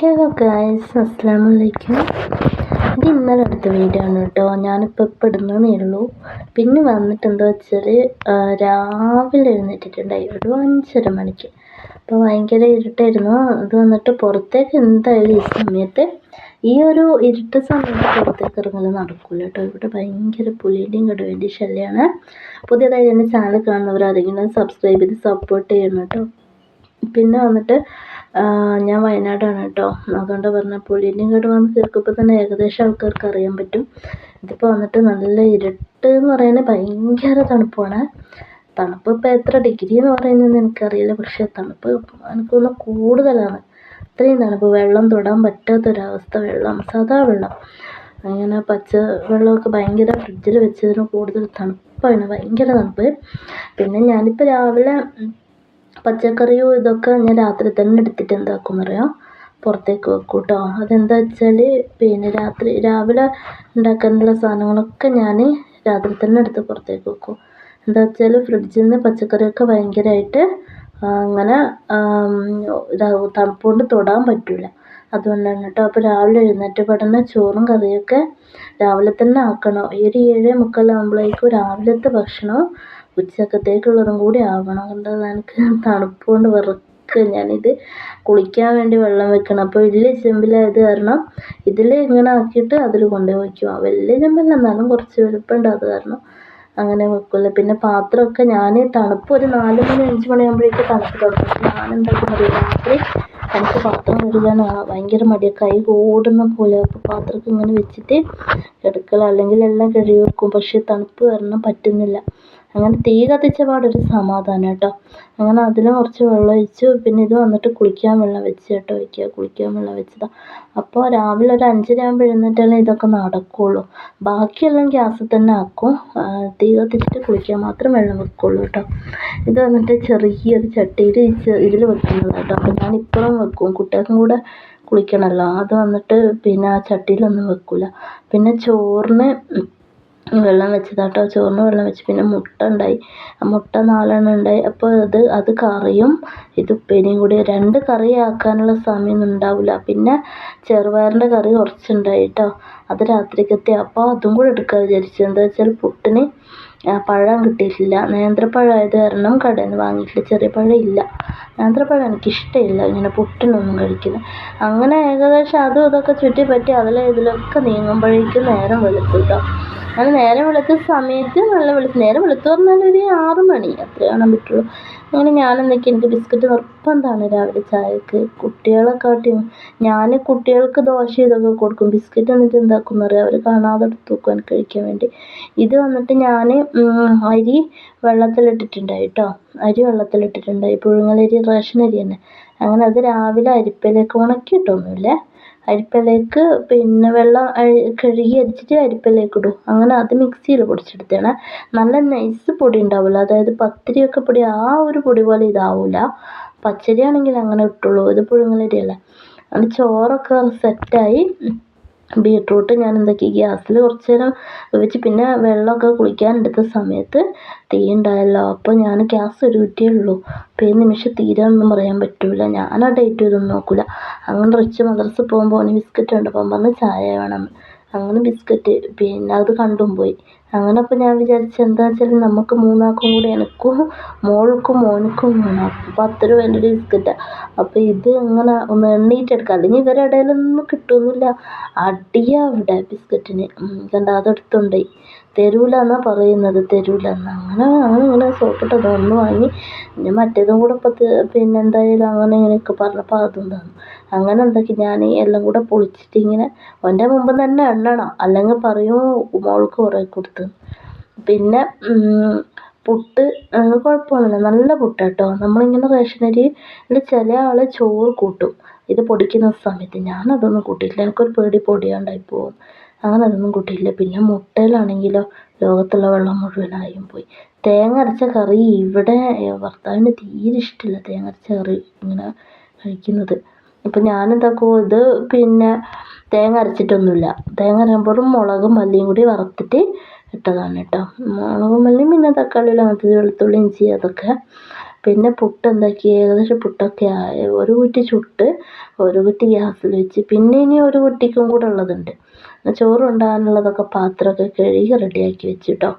Hello guys അസ്സാം വലൈക്കും ഇത് ഇന്നലെ അടുത്ത വീഡിയോ ആണ് കേട്ടോ. ഞാനിപ്പോൾ ഇപ്പം ഇടുന്നതേ ഉള്ളൂ. പിന്നെ വന്നിട്ട് എന്താ വെച്ചാൽ രാവിലെ എഴുന്നേറ്റിട്ടുണ്ടായി. ഒരു അഞ്ചര മണിക്ക്. അപ്പോൾ ഭയങ്കര ഇരുട്ടായിരുന്നു. അത് വന്നിട്ട് പുറത്തേക്ക് എന്തായാലും ഈ സമയത്ത് ഈ ഒരു ഇരുട്ട് സമയത്ത് പുറത്തേക്ക് ഇറങ്ങൽ നടക്കില്ല കേട്ടോ. ഇവിടെ ഭയങ്കര പുലിയുടെയും കടുവേന്റെയും ശല്യമാണ് പുതിയതായി എന്റെ ചാനൽ കാണുന്നവർ ആരെങ്കിലും സബ്സ്ക്രൈബ് ചെയ്ത് സപ്പോർട്ട് ചെയ്യണം കേട്ടോ. പിന്നെ വന്നിട്ട് ഞാൻ വയനാടാണ് കേട്ടോ. അതുകൊണ്ട് പറഞ്ഞത് ഇങ്ങോട്ട് വന്ന് കേൾക്കുമ്പോൾ തന്നെ ഏകദേശം ആൾക്കാർക്ക് അറിയാൻ പറ്റും. ഇതിപ്പോൾ വന്നിട്ട് നല്ല ഇരുട്ട് എന്ന് പറയുന്നത് ഭയങ്കര തണുപ്പാണ്. തണുപ്പ് ഇപ്പോൾ എത്ര ഡിഗ്രി എന്ന് പറയുന്നത് എനിക്കറിയില്ല. പക്ഷേ തണുപ്പ് എനിക്കൊന്ന് കൂടുതലാണ്. അത്രയും തണുപ്പ്. വെള്ളം തൊടാൻ പറ്റാത്തൊരവസ്ഥ. വെള്ളം സാധാ വെള്ളം. അങ്ങനെ പച്ച വെള്ളമൊക്കെ ഭയങ്കര ഫ്രിഡ്ജിൽ വെച്ചതിന് കൂടുതൽ തണുപ്പാണ്. ഭയങ്കര തണുപ്പ്. പിന്നെ ഞാനിപ്പോൾ രാവിലെ പച്ചക്കറിയും ഇതൊക്കെ ഞാൻ രാത്രി തന്നെ എടുത്തിട്ട് എന്താക്കും അറിയാം? പുറത്തേക്ക് വെക്കും കേട്ടോ അതെന്താ വെച്ചാൽ പിന്നെ രാത്രി രാവിലെ ഉണ്ടാക്കാനുള്ള സാധനങ്ങളൊക്കെ ഞാൻ രാത്രി തന്നെ എടുത്ത് പുറത്തേക്ക് വെക്കും. എന്താ വെച്ചാൽ ഫ്രിഡ്ജിൽ നിന്ന് പച്ചക്കറിയൊക്കെ ഭയങ്കരമായിട്ട് അങ്ങനെ തണുപ്പുകൊണ്ട് തൊടാൻ പറ്റില്ല അതുകൊണ്ടാണ് കേട്ടോ അപ്പോൾ രാവിലെ എഴുന്നേറ്റ് പെടുന്ന ചോറും കറിയൊക്കെ രാവിലെ തന്നെ ആക്കണം. ഈ ഒരു ഏഴേ മുക്കാലാകുമ്പോഴേക്കും രാവിലത്തെ ഭക്ഷണം ഉച്ചക്കത്തേക്കുള്ളതും കൂടി ആവണം. കണ്ടത് എനിക്ക് തണുപ്പ് കൊണ്ട് വിറക്കുക ഞാനിത് കുളിക്കാൻ വേണ്ടി വെള്ളം വെക്കണം. അപ്പോൾ വലിയ ചെമ്പിലായത് കാരണം ഇതിൽ ഇങ്ങനെ ആക്കിയിട്ട് അതിൽ കൊണ്ടുപോയി വയ്ക്കും വലിയ ചെമ്പല്ല എന്നാലും കുറച്ച് വലുപ്പമുണ്ട് അത് കാരണം അങ്ങനെ വെക്കില്ല പിന്നെ പാത്രമൊക്കെ ഞാൻ തണുപ്പ് ഒരു നാല് മണി അഞ്ച് മണിയാകുമ്പോഴേക്ക് തണുപ്പ് തുടങ്ങും. ഞാൻ എന്താക്കുന്നത് രാത്രി എനിക്ക് പാത്രം കഴുകാൻ ഭയങ്കര മടിയാണ് കൈ ഓടുന്ന പോലെ അപ്പോൾ പാത്രമൊക്കെ ഇങ്ങനെ വെച്ചിട്ട് എടുക്കല. അല്ലെങ്കിൽ എല്ലാം കഴുകി വെക്കും. പക്ഷേ തണുപ്പ് കാരണം പറ്റുന്നില്ല. അങ്ങനെ തീ കത്തിച്ച പാടൊരു സമാധാനം കേട്ടോ. അങ്ങനെ അതിൽ കുറച്ച് വെള്ളം ഒഴിച്ചു. പിന്നെ ഇത് വന്നിട്ട് കുളിക്കാൻ വെള്ളം വെച്ച് കേട്ടോ വയ്ക്കുക. കുളിക്കാൻ വെള്ളം വെച്ചതാ. അപ്പോൾ രാവിലെ ഒരു അഞ്ചര ആകുമ്പോൾ എഴുന്നേറ്റാലേ ഇതൊക്കെ നടക്കുകയുള്ളൂ ബാക്കിയെല്ലാം ഗ്യാസിൽ തന്നെ ആക്കും. തീ കത്തിച്ചിട്ട് കുളിക്കാൻ മാത്രം വെള്ളം വെക്കുകയുള്ളൂ കേട്ടോ. ഇത് വന്നിട്ട് ചെറിയൊരു ചട്ടിയിൽ ഇതിൽ വെക്കുന്നതാണ് കേട്ടോ. അപ്പോൾ ഞാൻ ഇപ്പോഴും വെക്കും. കുട്ടികൾക്കും കൂടെ കുളിക്കണമല്ലോ അത് വന്നിട്ട് പിന്നെ ആ ചട്ടിയിലൊന്നും വെക്കില്ല പിന്നെ ചോറിന് വെള്ളം വെച്ചതാട്ടോ. ചോറിന് വെള്ളം വെച്ച്. പിന്നെ മുട്ട ഉണ്ടായി. മുട്ട നാലെണ്ണം ഉണ്ടായി. അപ്പോൾ അത് അത് കറിയും ഇത് ഉപ്പേരിയും കൂടി. രണ്ട് കറി ആക്കാനുള്ള സമയമൊന്നും ഉണ്ടാവില്ല. പിന്നെ ചെറുപയറിന്റെ കറി കുറച്ചുണ്ടായി കേട്ടോ അത് രാത്രിക്കത്തെ അപ്പോൾ അതും കൂടെ എടുക്കാൻ വിചാരിച്ചു. എന്താ വെച്ചാൽ പുട്ടിന് പഴം കിട്ടിയിട്ടില്ല. നേന്ത്രപ്പഴം ആയത് കാരണം കടയിൽ നിന്ന് വാങ്ങിയിട്ടില്ല. ചെറിയ പഴം ഇല്ല. നേന്ത്രപ്പഴം എനിക്കിഷ്ടമില്ല ഇങ്ങനെ പുട്ടിനൊന്നും കഴിക്കുന്നത് അങ്ങനെ ഏകദേശം അതും ഇതൊക്കെ ചുറ്റിപ്പറ്റി അതിലെ ഇതിലൊക്കെ നീങ്ങുമ്പോഴേക്കും നേരം വെളുത്തു കേട്ടോ അങ്ങനെ നേരെ വെളുത്ത സമയത്ത് നല്ല വെളുത്ത് നേരെ വെളുത്ത് പറഞ്ഞാൽ ഒരു ആറ് മണി അത്രേ കാണാൻ പറ്റുള്ളൂ. അങ്ങനെ ഞാൻ എന്തൊക്കെ എനിക്ക് ബിസ്ക്കറ്റ് നിർബന്ധമാണ് രാവിലെ ചായക്ക്. കുട്ടികളെക്കാട്ടിയും ഞാൻ കുട്ടികൾക്ക് ദോശ ഇതൊക്കെ കൊടുക്കും. ബിസ്ക്കറ്റ് എന്നിട്ട് എന്താക്കും എന്നറിയാം. അവർ കാണാതെ എടുത്ത് വെക്കും എനിക്ക് കഴിക്കാൻ വേണ്ടി. ഇത് വന്നിട്ട് ഞാൻ അരി വെള്ളത്തിലിട്ടിട്ടുണ്ടായി കേട്ടോ അരി വെള്ളത്തിലിട്ടിട്ടുണ്ടായി. പുഴുങ്ങലരി റേഷൻ അരി തന്നെ. അങ്ങനെ അത് രാവിലെ അരിപ്പയിലേക്ക് ഉണക്കിയിട്ടൊന്നുമില്ലേ. അരിപ്പയിലേക്ക് പിന്നെ വെള്ളം കഴുകി അരിച്ചിട്ട് അരിപ്പിലേക്ക് ഇടും. അങ്ങനെ അത് മിക്സിയിൽ പൊടിച്ചെടുത്തതാണ്. നല്ല നൈസ് പൊടി ഉണ്ടാവില്ല അതായത് പത്തിരിയൊക്കെ പൊടി ആ ഒരു പൊടി പോലെ ഇതാവില്ല പച്ചരി ആണെങ്കിൽ അങ്ങനെ ഇട്ടുള്ളൂ. ഇത് പുഴുങ്ങലരിയല്ല. അത് ചോറൊക്കെ സെറ്റായി ബീട്രൂട്ട് ഞാൻ എന്താക്കി ഗ്യാസിൽ കുറച്ച് നേരം വെച്ച് പിന്നെ വെള്ളമൊക്കെ കുളിക്കാൻ എടുത്ത സമയത്ത് തീ ഉണ്ടായല്ലോ അപ്പോൾ ഞാൻ ഗ്യാസ് ഒരു കുറ്റിയേ ഉള്ളൂ. അപ്പോൾ ഈ നിമിഷം തീരാനൊന്നും പറയാൻ പറ്റില്ല ഞാൻ ആ ഡേറ്റ് ഇതൊന്നും നോക്കില്ല അങ്ങനെ റിച്ച് മദ്രസ പോകുമ്പോൾ ഓന് ബിസ്ക്കറ്റ് കണ്ടപ്പോൾ പറഞ്ഞ് ചായ വേണം. അങ്ങനെ ബിസ്ക്കറ്റ് പിന്നെ അത് കണ്ടും പോയി. അങ്ങനെ അപ്പോൾ ഞാൻ വിചാരിച്ചു എന്താണെന്ന് വെച്ചാൽ നമുക്ക് മൂന്നാൾക്കും കൂടി എനിക്കും മോൾക്കും മോനക്കും വേണം. പത്ത് രൂപേന്റെ ഒരു ബിസ്ക്കറ്റാണ് അപ്പോൾ ഇത് ഇങ്ങനെ ഒന്ന് എണ്ണീട്ടെടുക്കാം അല്ലെങ്കിൽ ഇവരുടെ ഇടയിലൊന്നും കിട്ടുമെന്നില്ല അടിയാണ് അവിടെ ബിസ്ക്കറ്റിന്. കണ്ടോ? അതെടുത്തുകൊണ്ടുപോയി തരൂല പറയുന്നത് തരൂല അങ്ങനെ അങ്ങനെ ഇങ്ങനെ സോപ്പിട്ടത് ഒന്ന് വാങ്ങി പിന്നെ മറ്റേതും കൂടെ ഇപ്പോൾ പിന്നെ എന്തായാലും അങ്ങനെ ഇങ്ങനെയൊക്കെ പറഞ്ഞപ്പോൾ അതും തന്നു. അങ്ങനെ എന്താക്കി ഞാൻ എല്ലാം കൂടെ പൊളിച്ചിട്ട് ഇങ്ങനെ ഓന്റെ മുമ്പ് തന്നെ എണ്ണണം. അല്ലെങ്കിൽ പറയും മോൾക്ക് കുറേ കൊടുത്തു. പിന്നെ പുട്ട് കുഴപ്പമൊന്നുമില്ല. നല്ല പുട്ട് കേട്ടോ നമ്മളിങ്ങനെ റേഷൻ അരിയിൽ ചില ആൾ ചോറ് കൂട്ടും. ഇത് പൊടിക്കുന്ന സമയത്ത്. ഞാൻ അതൊന്നും കൂട്ടിയിട്ടില്ല എനിക്കൊരു പേടി പൊടിയാണ്ടായി പോകും അങ്ങനെ അതൊന്നും കൂട്ടിയില്ല പിന്നെ മുട്ടയിലാണെങ്കിലോ ലോകത്തുള്ള വെള്ളം മുഴുവനായും പോയി. തേങ്ങ അരച്ച കറി ഇവിടെ ഭർത്താവിന് തീരെ ഇഷ്ടമില്ല തേങ്ങ അരച്ച കറി ഇങ്ങനെ കഴിക്കുന്നത്. അപ്പം ഞാൻ എന്താക്കും ഇത് പിന്നെ തേങ്ങ അരച്ചിട്ടൊന്നുമില്ല തേങ്ങ അരക്കുമ്പോഴും മുളകും മല്ലിയും കൂടി വറുത്തിട്ട് ഇട്ടതാണ് കേട്ടോ. മുളകും മല്ലിയും പിന്നെ തക്കാളി അങ്ങനത്തെ വെളുത്തുള്ളി ഇഞ്ചി അതൊക്കെ. പിന്നെ പുട്ട് എന്താക്കി ഏകദേശം പുട്ടൊക്കെ ആയി. ഒരു കുറ്റി ചുട്ട് ഒരു കുറ്റി ഗ്യാസിൽ വെച്ച്. പിന്നെ ഇനി ഒരു കുറ്റിക്കും കൂടെ ഉള്ളതുണ്ട്. ചോറ് കൊണ്ടുപോകാനുള്ളതൊക്കെ പാത്രമൊക്കെ കഴുകി റെഡിയാക്കി വെച്ചു കേട്ടോ.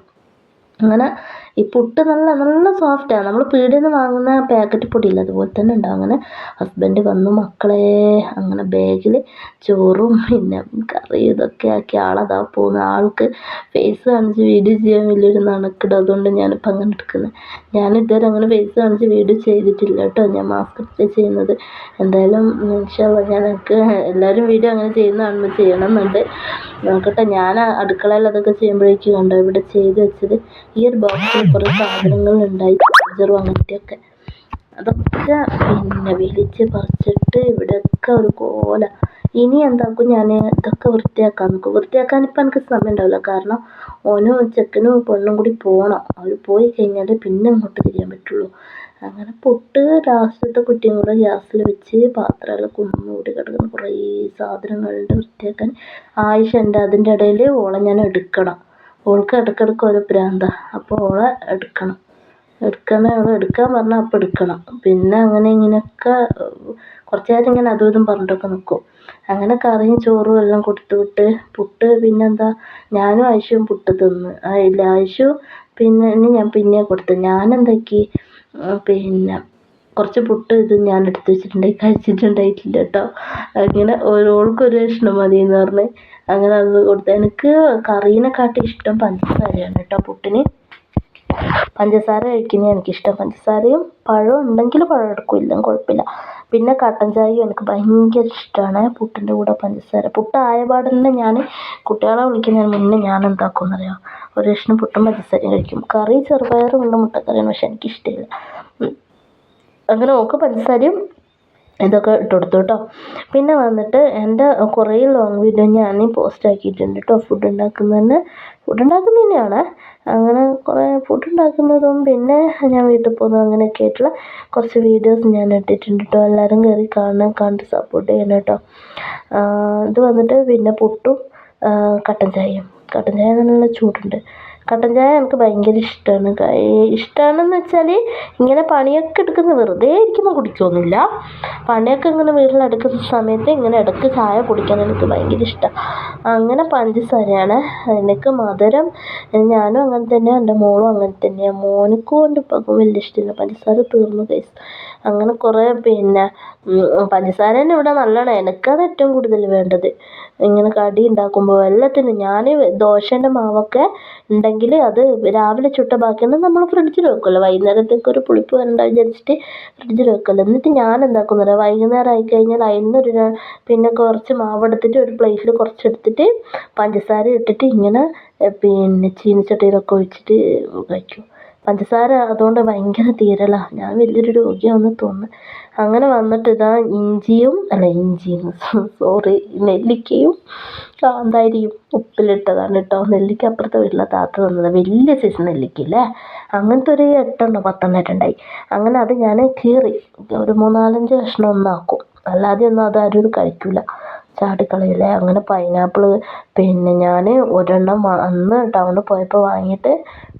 അങ്ങനെ ഈ പുട്ട് നല്ല നല്ല സോഫ്റ്റാണ് നമ്മൾ പീടിയിൽ നിന്ന് വാങ്ങുന്ന പാക്കറ്റ് പൊടിയില്ല അതുപോലെ തന്നെ ഉണ്ടാവും. അങ്ങനെ ഹസ്ബൻഡ് വന്നു മക്കളെ അങ്ങനെ ബാഗിൽ ചോറും പിന്നെ കറിയും ഇതൊക്കെ ആക്കി ആളതാ പോകുന്നത് ആൾക്ക് ഫേസ് കാണിച്ച് വീഡിയോ ചെയ്യാൻ വലിയൊരു നണക്കിട. അതുകൊണ്ട് ഞാനിപ്പോൾ അങ്ങനെ എടുക്കുന്നത് ഞാൻ ഇതുവരെ അങ്ങനെ ഫേസ് കാണിച്ച് വീഡിയോ ചെയ്തിട്ടില്ല കേട്ടോ. ഞാൻ മാസ്ക് ഇട്ട് ചെയ്യുന്നത്. എന്തായാലും ഇൻഷാല്ല ഞാൻ എനിക്ക് എല്ലാവരും വീഡിയോ അങ്ങനെ ചെയ്യുന്ന കാണുമ്പോൾ ചെയ്യണം എന്നുണ്ട് നോക്കട്ടെ ഞാൻ അടുക്കളയിൽ അതൊക്കെ ചെയ്യുമ്പോഴേക്കും കണ്ടോ? ഇവിടെ ചെയ്ത് വെച്ചത് ഈ ഒരു ബോക്സിൽ കുറേ സാധനങ്ങൾ ഉണ്ടായി ചാർജറും അങ്ങനത്തെയൊക്കെ. അതൊക്കെ പിന്നെ വലിച്ച് പറിച്ചിട്ട് ഇവിടെയൊക്കെ ഒരു കോല. ഇനി എന്താക്കും ഞാൻ ഇതൊക്കെ വൃത്തിയാക്കാൻ നോക്കും. വൃത്തിയാക്കാൻ ഇപ്പം എനിക്ക് സമയം ഉണ്ടാവില്ല കാരണം ഓനും ചെക്കനും പെണ്ണും കൂടി പോകണം അവർ പോയി കഴിഞ്ഞാൽ പിന്നെ അങ്ങോട്ട് തിരിയാൻ പറ്റുള്ളൂ. അങ്ങനെ പൊട്ട് ലാസ്റ്റത്തെ കുട്ടിയും കൂടെ ഗ്യാസിൽ വെച്ച് പാത്രമെല്ലാം കുന്നുകൂടി കിടക്കുന്ന കുറേ സാധനങ്ങളുണ്ട് വൃത്തിയാക്കാൻ. ആയിഷ ഉണ്ട് അതിന്റെ ഇടയിൽ ഓളെ ഞാൻ എടുക്കണം. ഓൾക്ക് ഇടയ്ക്കിടയ്ക്ക് ഓരോ പ്രാന്താ. അപ്പോൾ ഓളെ എടുക്കണം. എടുക്കണം അവൾ എടുക്കാൻ പറഞ്ഞാൽ അപ്പം എടുക്കണം. പിന്നെ അങ്ങനെ ഇങ്ങനെയൊക്കെ കുറച്ച് നേരം ഇങ്ങനെ അതും ഇതും പറഞ്ഞിട്ടൊക്കെ നിൽക്കും അങ്ങനെ കറിയും ചോറും എല്ലാം കൊടുത്തു വിട്ട് പുട്ട് പിന്നെന്താ ഞാനും ആയിഷയും പുട്ട് തിന്ന്. ഇല്ല ആയിഷു പിന്നെ ഞാൻ പിന്നെ കൊടുത്തു ഞാനെന്താക്കി? പിന്നെ കുറച്ച് പുട്ട് ഇത് ഞാൻ എടുത്ത് വെച്ചിട്ടുണ്ട്. കഴിച്ചിട്ടുണ്ടായിട്ടില്ല കേട്ടോ അങ്ങനെ ഓരോൾക്കൊരു കഷ്ണം മതി എന്ന് പറഞ്ഞ് അങ്ങനെ അത് കൊടുത്ത് എനിക്ക് കറീനെക്കാട്ടും ഇഷ്ടം പഞ്ചസാരയാണ് കേട്ടോ പുട്ടിന്. പഞ്ചസാര കഴിക്കുന്നത് എനിക്കിഷ്ടം. പഞ്ചസാരയും പഴം ഉണ്ടെങ്കിൽ പഴം എടുക്കും. ഇല്ലെങ്കിൽ കുഴപ്പമില്ല. പിന്നെ കട്ടൻ ചായയും എനിക്ക് ഭയങ്കര ഇഷ്ടമാണ്. പുട്ടിന്റെ കൂടെ പഞ്ചസാര. പുട്ടായ തന്നെ ഞാൻ കുട്ടികളെ വിളിക്കുന്നതിന് മുന്നേ ഞാൻ എന്താക്കും എന്നറിയാം ഒരു കഷ്ണം പുട്ടും പഞ്ചസാരയും കഴിക്കും. കറി ചെറുപയറും ഉണ്ട് മുട്ടക്കറിയാണ് പക്ഷെ എനിക്കിഷ്ടമില്ല. അങ്ങനെ ഓൾക്ക് പഞ്ചസാരയും ഇതൊക്കെ ഇട്ട് കൊടുത്തു കേട്ടോ പിന്നെ വന്നിട്ട് എന്റെ കുറേ ലോങ് വീഡിയോ ഞാൻ പോസ്റ്റ് ആക്കിയിട്ടുണ്ട് കേട്ടോ ഫുഡ് ഉണ്ടാക്കുന്നതന്നെ. ഫുഡ് ഉണ്ടാക്കുന്ന തന്നെയാണ് അങ്ങനെ കുറേ ഫുഡ് ഉണ്ടാക്കുന്നതും പിന്നെ ഞാൻ വീട്ടിൽ പോകുന്നതും അങ്ങനെയൊക്കെ ആയിട്ടുള്ള കുറച്ച് വീഡിയോസ് ഞാൻ ഇട്ടിട്ടുണ്ട് കേട്ടോ എല്ലാവരും കയറി കാണണം കണ്ട് സപ്പോർട്ട് ചെയ്യണം കേട്ടോ ഇത് വന്നിട്ട് പിന്നെ പുട്ടും കട്ടൻ ചായയും. കട്ടൻ ചായ നല്ല ചൂടുണ്ട്. കട്ടൻ ചായ എനിക്ക് ഭയങ്കര ഇഷ്ടമാണ് ഇഷ്ടമാണെന്ന് വെച്ചാൽ ഇങ്ങനെ പണിയൊക്കെ എടുക്കുന്ന വെറുതെ ഇരിക്കുമ്പോൾ കുടിക്കുകയൊന്നുമില്ല പണിയൊക്കെ ഇങ്ങനെ വീട്ടിലെടുക്കുന്ന സമയത്ത് ഇങ്ങനെ ഇടയ്ക്ക് ചായ കുടിക്കാൻ എനിക്ക് ഭയങ്കര ഇഷ്ടമാണ് അങ്ങനെ പഞ്ചസാരയാണ്. എനിക്ക് മധുരം ഞാനും അങ്ങനെ തന്നെയാണ് എന്റെ മോളും അങ്ങനെ തന്നെയാണ് മോനക്കും എന്റെ ഉപ്പക്കും വലിയ ഇഷ്ടമില്ല പഞ്ചസാര തീർന്നു കേസ് അങ്ങനെ കുറേ പിന്നെ പഞ്ചസാര തന്നെ ഇവിടെ നല്ലതാണ് എനിക്കത് ഏറ്റവും കൂടുതൽ വേണ്ടത്. ഇങ്ങനെ കടി ഉണ്ടാക്കുമ്പോൾ എല്ലാത്തിനും ഞാൻ ദോശേന്റെ മാവൊക്കെ ഉണ്ടെങ്കിൽ അത് രാവിലെ ചുട്ട ബാക്കിയൊന്നും നമ്മൾ ഫ്രിഡ്ജിൽ വെക്കുമല്ലോ വൈകുന്നേരത്തേക്ക് ഒരു പുളിപ്പ് വരണ്ട വിചാരിച്ചിട്ട് ഫ്രിഡ്ജിൽ വെക്കുമല്ലോ എന്നിട്ട് ഞാൻ എന്താക്കും അറിയാമോ വൈകുന്നേരം ആയി കഴിഞ്ഞാൽ അതിനൊരു പിന്നെ കുറച്ച് മാവ് എടുത്തിട്ട് ഒരു പ്ലേറ്റിൽ കുറച്ച് എടുത്തിട്ട് പഞ്ചസാര ഇട്ടിട്ട് ഇങ്ങനെ പിന്നെ ചീനച്ചട്ടിയിലൊക്കെ ഒഴിച്ചിട്ട് കഴിക്കും. പഞ്ചസാര അതുകൊണ്ട് ഭയങ്കര തീരലാണ് ഞാൻ വലിയൊരു രോഗിയാണെന്ന് തോന്നുന്നു. അങ്ങനെ വന്നിട്ട് ഇതാ ഇഞ്ചിയും അല്ല ഇഞ്ചിയും സോറി നെല്ലിക്കയും കാന്താരിയും ഉപ്പിലിട്ടതാണ് കേട്ടോ നെല്ലിക്ക അപ്പുറത്തെ വീട്ടിലെ താത്ത തന്നത്. വലിയ സൈസ് നെല്ലിക്കയില്ലേ അങ്ങനത്തെ ഒരു എട്ടെണ്ണോ പത്തെണ്ണം ഉണ്ടായി അങ്ങനെ അത് ഞാൻ കീറി. ഒരു മൂന്നാലഞ്ച് കഷ്ണം ഒന്നാക്കും. അല്ലാതെ ഒന്നും അത് ആരും കഴിക്കില്ല ചാടിക്കളയില്ലേ? അങ്ങനെ പൈനാപ്പിൾ പിന്നെ ഞാൻ ഒരെണ്ണം അന്ന് ടൗണിൽ പോയപ്പോൾ വാങ്ങിയിട്ട്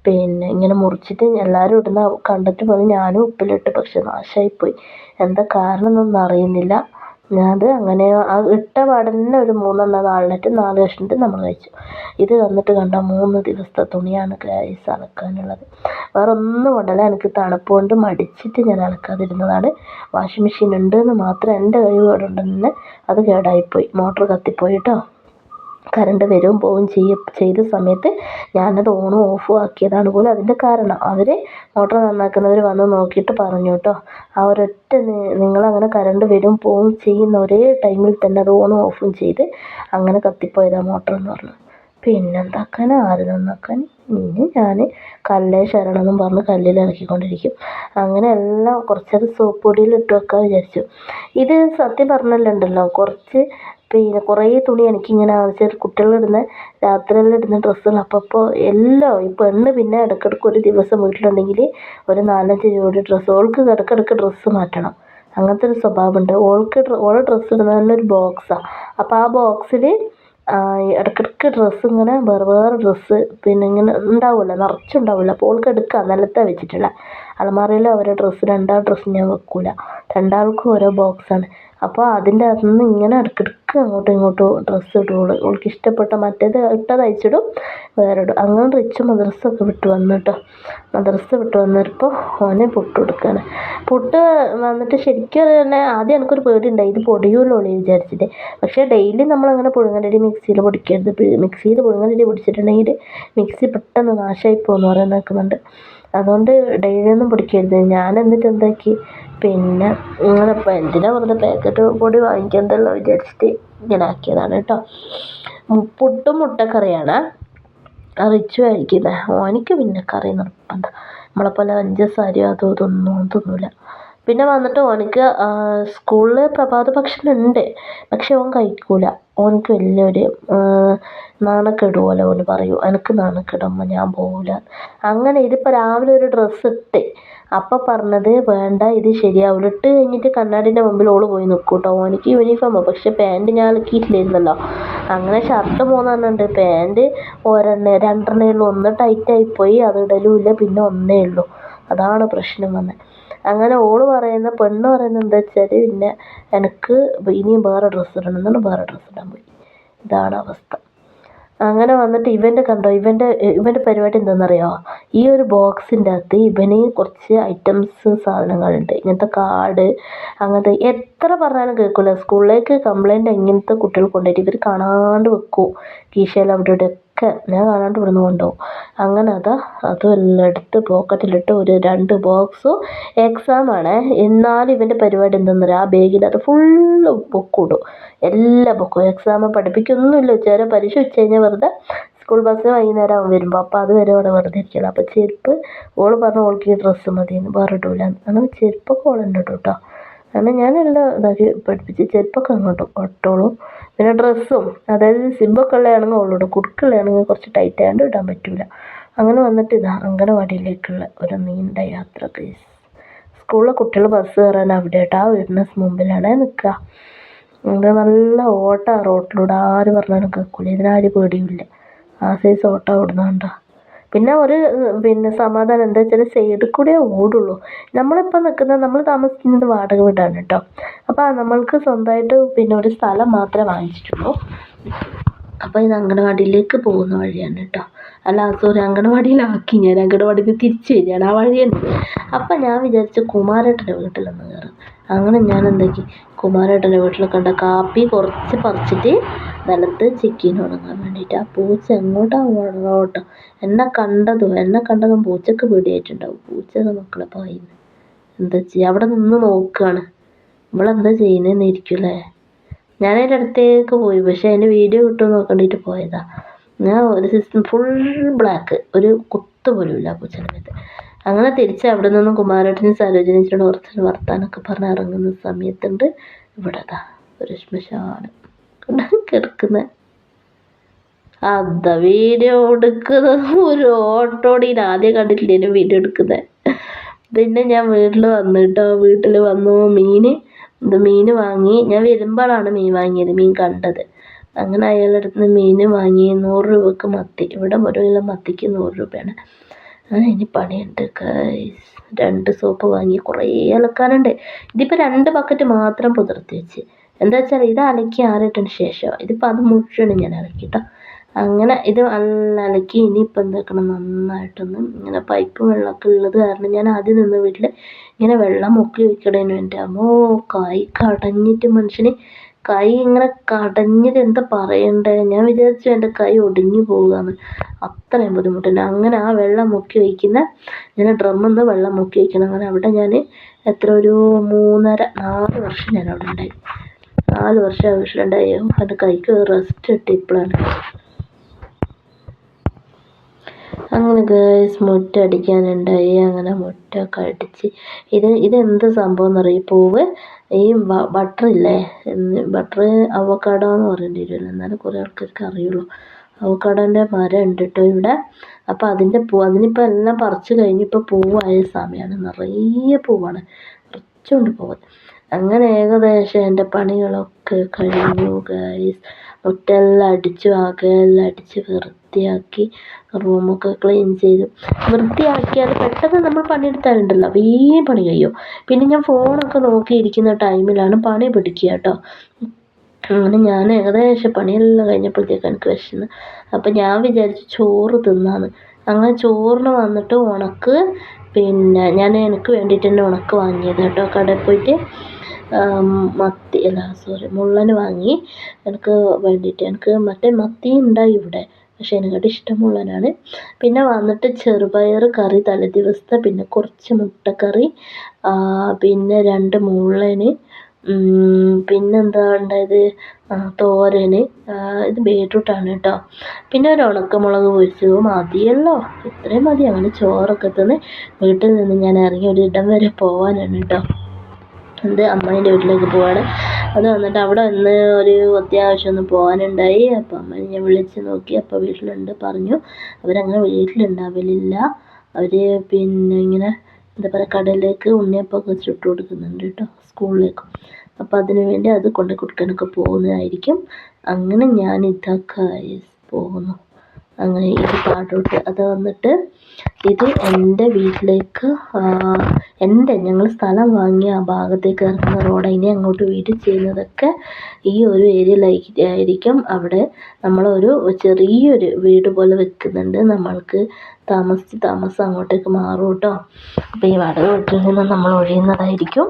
പിന്നെ ഇങ്ങനെ മുറിച്ചിട്ട് എല്ലാവരും ഇടുന്ന കണ്ടിട്ട് പറഞ്ഞ് ഞാനും ഉപ്പിലിട്ട്. പക്ഷെ നാശമായിപ്പോയി എന്താ കാരണം എന്നൊന്നും അറിയുന്നില്ല. അത് അങ്ങനെ ആ ഇട്ട പാടന്നെ ഒരു മൂന്നെണ്ണം നാലെണ്ണം നാല് കഷ്ണിട്ട് നമ്മൾ കഴിച്ചു ഇത് വന്നിട്ട് കണ്ട മൂന്ന് ദിവസത്തെ തുണിയാണ് ഗൈസ് അലക്കാനുള്ളത്. വേറെ ഒന്നും കൊണ്ടല്ല എനിക്ക് തണുപ്പ് കൊണ്ട് മടിച്ചിട്ട് ഞാൻ അലക്കാതിരുന്നതാണ്. വാഷിംഗ് മെഷീൻ ഉണ്ട് എന്ന് മാത്രം എന്റെ കഴിവ് ഉണ്ടെന്ന് അത് കേടായിപ്പോയി. മോട്ടർ കത്തിപ്പോയി കേട്ടോ കറണ്ട് വരും പോവും ചെയ്യ ചെയ്ത സമയത്ത് ഞാനത് ഓണും ഓഫും ആക്കിയതാണ് പോലും അതിന്റെ കാരണം. അവർ മോട്ടർ നന്നാക്കുന്നവർ വന്ന് നോക്കിയിട്ട് പറഞ്ഞു കേട്ടോ ആ ഒരൊറ്റ നിങ്ങളങ്ങനെ കറണ്ട് വരും പോവും ചെയ്യുന്ന ഒരേ ടൈമിൽ തന്നെ അത് ഓണും ഓഫും ചെയ്ത് അങ്ങനെ കത്തിപ്പോയതാണ് മോട്ടർ എന്ന് പറഞ്ഞു. പിന്നെന്താക്കാൻ? ആര് നന്നാക്കാൻ? ഇനി ഞാൻ കല്ലേ ശരണമെന്നും പറഞ്ഞ് കല്ലിൽ ഇളക്കിക്കൊണ്ടിരിക്കും അങ്ങനെ എല്ലാം കുറച്ചത് സോപ്പ് പൊടിയിൽ ഇട്ട് വെക്കാൻ വിചാരിച്ചു. ഇത് സത്യം പറഞ്ഞല്ലോ ഉണ്ടല്ലോ കുറച്ച് പിന്നെ കുറേ തുണി എനിക്കിങ്ങനെ ചെറിയ കുട്ടികളിടുന്ന ഇടുന്ന ഡ്രസ്സുകൾ. അപ്പപ്പോൾ എല്ലാം ഈ പെണ്ണ് പിന്നെ ഇടയ്ക്കിടയ്ക്ക് ഒരു ദിവസം വീട്ടിലുണ്ടെങ്കിൽ ഒരു നാലഞ്ച് ജോഡി ഡ്രസ്സ് ഓൾക്ക് ഇടയ്ക്കിടയ്ക്ക് ഡ്രസ്സ് മാറ്റണം. അങ്ങനത്തെ ഒരു സ്വഭാവമുണ്ട്. ഓൾക്ക് ഓളെ ഡ്രസ്സ് ഇടുന്നത് തന്നെ ഒരു ബോക്സാണ് അപ്പോൾ ആ ബോക്സിൽ ഇടയ്ക്കിടയ്ക്ക് ഡ്രസ്സ് ഇങ്ങനെ വേറെ വേറെ ഡ്രസ്സ് പിന്നെ ഇങ്ങനെ ഉണ്ടാവുമല്ലോ നിറച്ചുണ്ടാവുമല്ലോ അപ്പോൾ ഓൾക്ക് എടുക്കാം നിലത്താണ് വെച്ചിട്ടുള്ള. അലമാരയിൽ ഓരോ ഡ്രസ്സ് രണ്ടാൾ ഡ്രസ്സ് ഞാൻ വെക്കൂല. രണ്ടാൾക്കും ഓരോ ബോക്സാണ്. അപ്പോൾ അതിന്റെ അകത്തു നിന്ന് ഇങ്ങനെ ഇടയ്ക്കിടയ്ക്ക് അങ്ങോട്ടും ഇങ്ങോട്ടും ഡ്രസ്സ് ഇടുകയുള്ളൂ ഓൾ ഓൾക്ക് ഇഷ്ടപ്പെട്ട മറ്റേത് ഇട്ടത് അയച്ചിടും വേറെ ഇടും. അങ്ങനെ റിച്ച് വിട്ട് വന്നു കേട്ടോ മദ്രസ വിട്ട് വന്നപ്പോൾ ഓനെ പൊട്ട് കൊടുക്കുകയാണ് പൊട്ട് വന്നിട്ട് ശരിക്കും തന്നെ ആദ്യം എനിക്കൊരു പേടി ഉണ്ടായി ഇത് പൊടിയുമല്ലോ വിചാരിച്ചിട്ട്. പക്ഷേ ഡെയിലി നമ്മളങ്ങനെ പുഴുങ്ങലരി മിക്സിയിൽ പൊടിക്കരുത്. മിക്സിയിൽ പുഴുങ്ങലരി പൊടിച്ചിട്ടുണ്ടെങ്കിൽ മിക്സി പെട്ടെന്ന് നാശമായി പോകുമെന്ന് പറയുന്നത് നിൽക്കുന്നുണ്ട് അതുകൊണ്ട് ഡെയിലി ഒന്നും പിടിക്കരുത്. ഞാൻ എന്നിട്ട് എന്താക്കി? പിന്നെ ഇങ്ങനെ എന്തിനാ വെറുതെ പാക്കറ്റ് പൊടി വാങ്ങിക്കണ്ടല്ലോ വിചാരിച്ചിട്ട് ഇങ്ങനെ ആക്കിയതാണ് കേട്ടോ. പുട്ടും മുട്ടക്കറിയാണ്. റിച്ചു കഴിക്കുന്നത് ഓനിക്ക് പിന്നെ കറി നിർബന്ധം. നമ്മളെപ്പോലെ പഞ്ചസാരയോ അതോ ഇതൊന്നും തിന്നൂല. പിന്നെ വന്നിട്ട് ഓനിക്ക് സ്കൂളിൽ പ്രഭാത ഭക്ഷണം ഉണ്ട് പക്ഷെ ഓൻ കഴിക്കൂല. ഓനിക്ക് വലിയൊരു നാണക്കേട് പോലെ ഓന് പറയും. എനിക്ക് നാണക്കേട് അമ്മ ഞാൻ പോവില്ല അങ്ങനെ ഇതിപ്പോൾ രാവിലെ ഒരു ഡ്രസ്സ് ഇട്ട് അപ്പം പറഞ്ഞത് വേണ്ട ഇത് ശരിയാവില്ല ഇട്ട് കഴിഞ്ഞിട്ട് കണ്ണാടിന്റെ മുമ്പിൽ ഓൾ പോയി നിൽക്കും കേട്ടോ ഓനിക്ക് യൂണിഫോമാണ് പക്ഷെ പാന്റ് ഞാൻ അലക്കിയിട്ടില്ലായിരുന്നല്ലോ. അങ്ങനെ ഷർട്ട് പോകുന്നുണ്ട് പാന്റ് ഒരെണ്ണ രണ്ടെണ്ണേ ഉള്ളൂ. ഒന്ന് ടൈറ്റായിപ്പോയി അത് ഇടലും ഇല്ല പിന്നെ ഒന്നേ ഉള്ളൂ. അതാണ് പ്രശ്നം വന്നത് അങ്ങനെ ഓൾ പറയുന്ന പെണ്ണ് പറയുന്നത് എന്താ വെച്ചാൽ പിന്നെ എനിക്ക് ഇനിയും വേറെ ഡ്രസ്സ് ഇടണം എന്നാണ് വേറെ ഡ്രസ്സ് ഇടാൻ പോയി. ഇതാണ് അവസ്ഥ. അങ്ങനെ വന്നിട്ട് ഇവന്റെ കണ്ടോ ഇവന്റെ ഇവന്റെ പരിപാടി എന്താണെന്നറിയോ ഈ ഒരു ബോക്സിന്റെ അകത്ത് ഇവന് കുറച്ച് ഐറ്റംസ് സാധനങ്ങളുണ്ട്. ഇങ്ങനത്തെ കാർഡ് അങ്ങനത്തെ എത്ര പറഞ്ഞാലും കേൾക്കില്ല സ്കൂളിലേക്ക് കംപ്ലൈന്റ് ഇങ്ങനത്തെ കുട്ടികൾ കൊണ്ടുപോയിട്ട് ഇവർ കാണാണ്ട് വെക്കും. കീശയിൽ അവിടെ ഇവിടെ ഒക്കെ ഞാൻ കാണാണ്ട് ഇവിടുന്ന് കൊണ്ടുപോകും. അങ്ങനെ അത് അതെല്ലാം എടുത്ത് പോക്കറ്റിലിട്ട് ഒരു രണ്ട് ബോക്സും എക്സാമാണ് എന്നാലും ഇവന്റെ പരിപാടി എന്തെന്നറിയാം? ആ ബാഗിനകത്ത് ഫുള്ള് ബുക്കും ഇടും. എല്ലാ ബുക്കും എക്സാം പഠിപ്പിക്കൊന്നുമില്ല. ഉച്ചവരെ പരീക്ഷ ഉച്ച കഴിഞ്ഞാൽ വെറുതെ സ്കൂൾ ബസ് വൈകുന്നേരം ആവും വരുമ്പോൾ അപ്പോൾ അതുവരെ അവിടെ വെറുതെ ഇരിക്കണം അപ്പോൾ ചെരുപ്പ് ഓൾ പറഞ്ഞു ഓൾക്ക് ഈ ഡ്രസ്സ് മതിയെന്ന് വേറെ ഇടൂല അങ്ങനെ ചെരുപ്പൊക്കെ ഓളുണ്ട് കേട്ടോ അങ്ങനെ ഞാനെല്ലാം ഇതാക്കി പഠിപ്പിച്ച് ചെരുപ്പൊക്കെ അങ്ങോട്ട് ഇട്ടോളും. പിന്നെ ഡ്രസ്സും അതായത് സിബൊക്കെ ഉള്ളതാണെങ്കിൽ അവളോട് കുടുക്കുള്ളതാണെങ്കിൽ കുറച്ച് ടൈറ്റ് ആയതുകൊണ്ട് ഇടാൻ പറ്റില്ല അങ്ങനെ വന്നിട്ട് ഇതാ അങ്കണവാടിയിലേക്കുള്ള ഒരു നീണ്ട യാത്ര കേസ് സ്കൂളിലെ കുട്ടികൾ ബസ് കയറാൻ അവിടെ ആയിട്ട് ആ വീടിന് മുമ്പിലാണ് നിൽക്കുക ഇവിടെ നല്ല ഓട്ടമാണ് റോട്ടിലൂടെ ആര് പറഞ്ഞാലും കേൾക്കില്ല ഇതിനാരും പേടിയില്ല ആ സൈസ് ഓട്ടം ഓടുന്നുണ്ടോ പിന്നെ ഒരു പിന്നെ സമാധാനം എന്താ വെച്ചാൽ സൈഡിൽ കൂടെ ഓടുള്ളൂ. നമ്മളിപ്പോൾ നിൽക്കുന്നത് നമ്മൾ താമസിക്കുന്നത് വാടക വീടാണ് കേട്ടോ അപ്പോൾ നമ്മൾക്ക് സ്വന്തമായിട്ട് പിന്നെ ഒരു സ്ഥലം മാത്രമേ വാങ്ങിച്ചിട്ടുള്ളൂ. അപ്പോൾ ഇത് അങ്കണവാടിയിലേക്ക് പോകുന്ന വഴിയാണ് കേട്ടോ അല്ല സോറി അങ്കണവാടിയിലാക്കി ഞാൻ അങ്കണവാടിയിൽ തിരിച്ച് വരികയാണ്. ആ വഴിയാണ് അപ്പം ഞാൻ വിചാരിച്ചു കുമാരേട്ടന്റെ വീട്ടിലൊന്ന് കയറും അങ്ങനെ ഞാൻ എന്താക്കി കുമാരേട്ടന്റെ വീട്ടിൽ കണ്ട കാപ്പി കുറച്ച് പറിച്ചിട്ട് നിലത്ത് ചിക്കൻ ഉണങ്ങാൻ വേണ്ടിയിട്ട്. ആ പൂച്ച എങ്ങോട്ടാ ഓടണം എന്നെ കണ്ടതും എന്നെ കണ്ടതും പൂച്ചക്ക് പേടിയായിട്ടുണ്ടാവും. പൂച്ച മക്കളെ പായുന്നു എന്താ ചെയ്യുക അവിടെ നിന്ന് നോക്കുകയാണ് ഇവളെന്താ ചെയ്യുന്നതെന്ന് ഇരിക്കുമല്ലേ ഞാൻ അതിന്റെ അടുത്തേക്ക് പോയി. പക്ഷേ അതിന്റെ വീഡിയോ കിട്ടുമെന്ന് നോക്കണ്ടിട്ട് പോയതാ. ഞാൻ ഒരു സിസ്റ്റം ഫുൾ ബ്ലാക്ക് ഒരു കുത്ത് പോലും ഇല്ല മേത്ത്. അങ്ങനെ തിരിച്ച് അവിടെ നിന്നും കുമാരേട്ടനും സരോജിനിച്ചോട് കുറച്ച് വർത്താനൊക്കെ പറഞ്ഞ് ഇറങ്ങുന്ന സമയത്തുണ്ട്. ഇവിടെ ഒരു ശ്മശാനം കിടക്കുന്ന. അതാ വീഡിയോ എടുക്കുന്നത്. ഒരു ഓട്ടോടിയിൽ ആദ്യം കണ്ടിട്ടില്ല വീഡിയോ എടുക്കുന്നത് പിന്നെ ഞാൻ വീട്ടിൽ വന്നു കേട്ടോ വീട്ടിൽ വന്നു മീൻ മീൻ വാങ്ങി. ഞാൻ വരുമ്പോഴാണ് മീൻ വാങ്ങിയത് മീൻ കണ്ടത്. അങ്ങനെ അയാളുടെ അടുത്ത് നിന്ന് മീൻ വാങ്ങി നൂറ് രൂപക്ക് മത്തി. ഇവിടെ ഒരു കിലോ മത്തിക്ക് നൂറ് രൂപയാണ്. അങ്ങനെ ഇനി പണിയുണ്ട് രണ്ട് സോപ്പ് വാങ്ങി കുറേ അലക്കാനുണ്ട്. ഇതിപ്പോൾ രണ്ട് ബക്കറ്റ് മാത്രം പുതിർത്തി വെച്ച്. എന്താ വെച്ചാൽ ഇത് അലക്കി ആറിട്ടതിന് ശേഷം ഇതിപ്പോൾ അത് മുഴുവനും ഞാൻ അലക്കി അങ്ങനെ ഇത് നല്ല അലക്കി ഇനിയിപ്പോൾ എന്താക്കണം നന്നായിട്ടൊന്ന് ഇങ്ങനെ പൈപ്പ് വെള്ളമൊക്കെ ഉള്ളത് കാരണം ഞാൻ ആദ്യം നിന്ന് വീട്ടിൽ ഇങ്ങനെ വെള്ളം മുക്കി വെക്കണേനു എന്റെ അമ്മോ കൈ കടഞ്ഞിട്ട് മനുഷ്യന് കൈ ഇങ്ങനെ കടഞ്ഞിട്ട് എന്താ പറയണ്ടേ? ഞാൻ വിചാരിച്ചു എന്റെ കൈ ഒടിഞ്ഞു പോകുകയെന്ന് അത്രയും ബുദ്ധിമുട്ടുണ്ട്. അങ്ങനെ ആ വെള്ളം മുക്കി വയ്ക്കുന്ന ഞാൻ ഡ്രമ്മിൽ വെള്ളം മുക്കി വയ്ക്കണം അങ്ങനെ അവിടെ ഞാൻ എത്ര ഒരു മൂന്നര നാല് വർഷം ഞാൻ അവിടെ ഉണ്ടായി. നാല് വർഷം ആവശ്യമുണ്ടായി അത് കൈക്ക് റെസ്റ്റ് കിട്ടി അങ്ങനെ ഗേൾസ് മുട്ട അടിക്കാനുണ്ടായി. അങ്ങനെ മുട്ട അടിച്ച്. ഇത് ഇതെന്ത് സംഭവം എന്നറിയോ? പൂവ് ഈ ബട്ടർ ഇല്ലേ? ബട്ടർ അവക്കാടോ എന്ന് പറയേണ്ടി വരുമല്ലോ എന്നാലും കുറേ ആൾക്കാർക്ക് അറിയുള്ളൂ. അവക്കാടോന്റെ മരം ഉണ്ട് കേട്ടോ ഇവിടെ. അപ്പോൾ അതിന്റെ പൂ അതിനിപ്പോൾ എല്ലാം പറിച്ച് കഴിഞ്ഞ് ഇപ്പോൾ പൂവായ സമയമാണ്. നിറയെ പൂവാണ്. കുറച്ചുകൊണ്ട് പോവാൻ അങ്ങനെ ഏകദേശം എന്റെ പണികളൊക്കെ കഴിഞ്ഞു ഗൈസ് മുറ്റെല്ലാം അടിച്ചു അകമെല്ലാം അടിച്ച് വൃത്തിയാക്കി റൂമൊക്കെ ക്ലീൻ ചെയ്തു. വൃത്തിയാക്കിയാൽ പെട്ടെന്ന് നമ്മൾ പണിയെടുത്താലുണ്ടല്ലോ. വേഗം പണി കഴിയും. പിന്നെ ഞാൻ ഫോണൊക്കെ നോക്കിയിരിക്കുന്ന ടൈമിലാണ് പണി പിടിക്കുക കേട്ടോ. അങ്ങനെ ഞാൻ ഏകദേശം പണിയെല്ലാം കഴിഞ്ഞപ്പോഴത്തേക്ക് എനിക്ക് വിശന്ന്. അപ്പം ഞാൻ വിചാരിച്ചു ചോറ് തിന്നാന്ന്. അങ്ങനെ ചോറിന് വന്നിട്ട് ഉണക്ക് പിന്നെ ഞാൻ എനിക്ക് വേണ്ടിയിട്ട് തന്നെ ഉണക്ക് വാങ്ങിയത് കേട്ടോ. കടയിൽ പോയിട്ട് മത്തി അല്ല സോറി മുള്ളൻ വാങ്ങി. എനിക്ക് വേണ്ടിയിട്ട് എനിക്ക് മറ്റേ മത്തി ഉണ്ടായി ഇവിടെ. പക്ഷെ എനിക്കത് ഇഷ്ടം മുള്ളനാണ്. പിന്നെ വന്നിട്ട് ചെറുപയർ കറി തലേ ദിവസത്തെ പിന്നെ കുറച്ച് മുട്ടക്കറി പിന്നെ രണ്ട് മുള്ളൻ പിന്നെന്താ ഉണ്ടായത്? തോരൻ ഇത് ബീട്രൂട്ടാണ് കേട്ടോ. പിന്നെ ഒരു ഉണക്കമുളക് പൊരിച്ചത്. മതിയല്ലോ. ഇത്രയും മതി. അങ്ങനെ ചോറൊക്കെ തിന്ന് വീട്ടിൽ നിന്ന് ഞാൻ ഇറങ്ങി ഒരു ഇടം വരെ പോകാനാണ് കേട്ടോ. എന്ത് അമ്മേന്റെ വീട്ടിലേക്ക് പോവാണ്. അത് വന്നിട്ട് അവിടെ നിന്ന് ഒരു അത്യാവശ്യം ഒന്ന് പോകാനുണ്ടായി. അപ്പം അമ്മ ഞാൻ വിളിച്ച് നോക്കി. അപ്പോൾ വീട്ടിലുണ്ട് പറഞ്ഞു. അവരങ്ങനെ വീട്ടിലുണ്ടാവലില്ല. അവർ പിന്നെ ഇങ്ങനെ എന്താ പറയുക കടയിലേക്ക് ഉണ്ണിയപ്പമൊക്കെ ചുട്ട് കൊടുക്കുന്നുണ്ട് കേട്ടോ സ്കൂളിലേക്ക്. അപ്പോൾ അതിനു വേണ്ടി അത് കൊണ്ട് കൊടുക്കാനൊക്കെ പോകുന്നതായിരിക്കും. അങ്ങനെ ഞാൻ ഇതൊക്കെ പോകുന്നു. അങ്ങനെ ഈ പാട്ടോട്ട്. അത് വന്നിട്ട് ഇത് എന്റെ വീട്ടിലേക്ക് എന്റെ ഞങ്ങൾ സ്ഥലം വാങ്ങിയ ആ ഭാഗത്തേക്ക് ഇറങ്ങുന്ന റോഡ് ഇനി അങ്ങോട്ട് വീട് ചെയ്യുന്നതൊക്കെ ഈ ഒരു ഏരിയയിലായിരിക്കും അവിടെ നമ്മളൊരു ചെറിയൊരു വീട് പോലെ വെക്കുന്നുണ്ട്. നമ്മൾക്ക് താമസിച്ച് താമസം അങ്ങോട്ടേക്ക് മാറും കേട്ടോ. അപ്പോൾ ഈ വാടക വീട്ടിൽ നിന്ന് നമ്മൾ ഒഴിയുന്നതായിരിക്കും.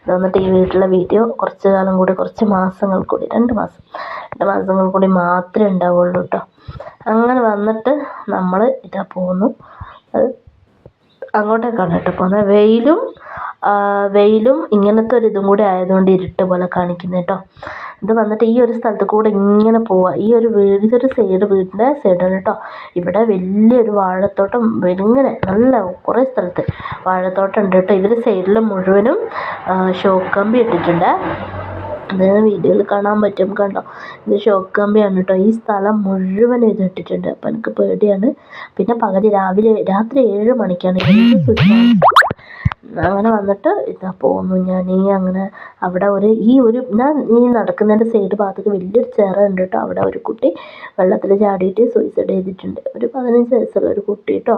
അത് വന്നിട്ട് ഈ വീട്ടിലെ വീഡിയോ കുറച്ച് കാലം കൂടി കുറച്ച് മാസങ്ങൾ കൂടി രണ്ട് മാസം രണ്ട് മാസങ്ങൾ കൂടി മാത്രമേ ഉണ്ടാവുള്ളൂ കേട്ടോ. അങ്ങനെ വന്നിട്ട് നമ്മൾ ഇതാ പോകുന്നു. അങ്ങോട്ടേക്കാണ് കേട്ടോ പോകുന്നത്. വെയിലും വെയിലും ഇങ്ങനത്തെ ഒരു ഇതും കൂടി ആയതുകൊണ്ട് ഇരുട്ട് പോലെ കാണിക്കുന്നത് കേട്ടോ. ഇത് വന്നിട്ട് ഈ ഒരു സ്ഥലത്ത് കൂടെ ഇങ്ങനെ പോവുക ഈ ഒരു വീട് ഇതൊരു സൈഡ് വീടിന്റെ സൈഡാണ് കേട്ടോ. ഇവിടെ വലിയൊരു വാഴത്തോട്ടം ഇങ്ങനെ നല്ല കുറേ സ്ഥലത്ത് വാഴത്തോട്ടം ഉണ്ട് കേട്ടോ. ഇതിൽ സൈഡിൽ മുഴുവനും ഷോക്ക് കമ്പി ഇട്ടിട്ടുണ്ട്. അത് വീഡിയോയിൽ കാണാൻ പറ്റും കണ്ടോ? ഇത് ഷോക്ക് കമ്പിയാണ് കേട്ടോ ഈ സ്ഥലം മുഴുവൻ ഇത് ഇട്ടിട്ടുണ്ട് അപ്പം എനിക്ക് പേടിയാണ്. പിന്നെ പകുതി രാവിലെ രാത്രി ഏഴ് മണിക്കാണ്. അങ്ങനെ വന്നിട്ട് ഇതാ പോകുന്നു ഞാൻ ഈ അങ്ങനെ അവിടെ ഒരു ഈ ഒരു ഞാൻ ഈ നടക്കുന്നതിന്റെ സൈഡ് ഭാഗത്തേക്ക് വലിയൊരു ചിറ ഉണ്ട് കേട്ടോ അവിടെ ഒരു കുട്ടി വെള്ളത്തിൽ ചാടിയിട്ട് സൂയിസൈഡ് ചെയ്തിട്ടുണ്ട്. ഒരു പതിനഞ്ച് വയസ്സുള്ള ഒരു കുട്ടി കേട്ടോ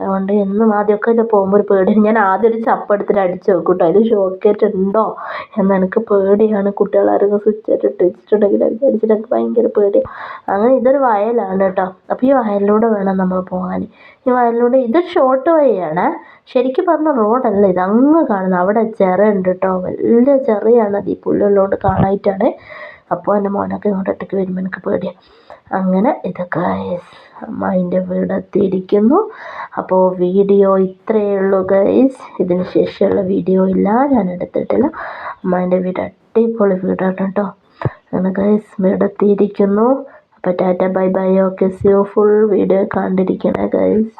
അതുകൊണ്ട് എന്നും ആദ്യമൊക്കെ പോകുമ്പോൾ ഒരു പേടി. ഞാൻ ആദ്യം ഒരു ചപ്പ് എടുത്തിട്ട് അടിച്ച് നോക്കും കേട്ടോ അതിൽ ഷോക്കേറ്റ് ഉണ്ടോ എന്ന് എനിക്ക് പേടിയാണ്. കുട്ടികൾ ആരെങ്കിലും സ്വിച്ച് ഇട്ടിട്ട് ഇട്ടിട്ടുണ്ടെങ്കിൽ വിചാരിച്ചിട്ട് എനിക്ക് ഭയങ്കര പേടിയാണ് അങ്ങനെ ഇതൊരു വയലാണ് കേട്ടോ. അപ്പോൾ ഈ വയലിലൂടെ വേണം നമ്മൾ പോകാൻ ഈ വയലിലൂടെ ഇതൊരു ഷോർട്ട് വഴിയാണ്. ശരിക്കും പറഞ്ഞ റോഡല്ല ഇത്. അങ്ങ് കാണുന്നത് അവിടെ ചിറ ഉണ്ട് കേട്ടോ. വലിയ ചെറിയാണ് അത് ഈ പുല്ലുള്ളതുകൊണ്ട് കാണാനായിട്ടാണ് അപ്പോൾ എന്റെ മോനൊക്കെ ഇങ്ങോട്ട് ഒറ്റയ്ക്ക് വരുമ്പോൾ എനിക്ക് പേടിയാണ് അങ്ങനെ ഇതൊക്കെ അമ്മായിന്റെ വീടെത്തിയിരിക്കുന്നു അപ്പോൾ വീഡിയോ ഇത്രയേ ഉള്ളൂ ഗൈസ് ഇതിന് ശേഷമുള്ള വീഡിയോ ഇല്ല ഞാൻ എടുത്തിട്ടില്ല. അമ്മായിന്റെ വീട് അടിപൊളി വീടാണ് കേട്ടോ. അങ്ങനെ ഗൈസ് വീടെത്തിയിരിക്കുന്നു അപ്പോൾ ടാറ്റ ബൈ ബൈ ഓക്കെ സിയോ ഫുൾ വീഡിയോ കണ്ടിരിക്കണേ ഗൈസ്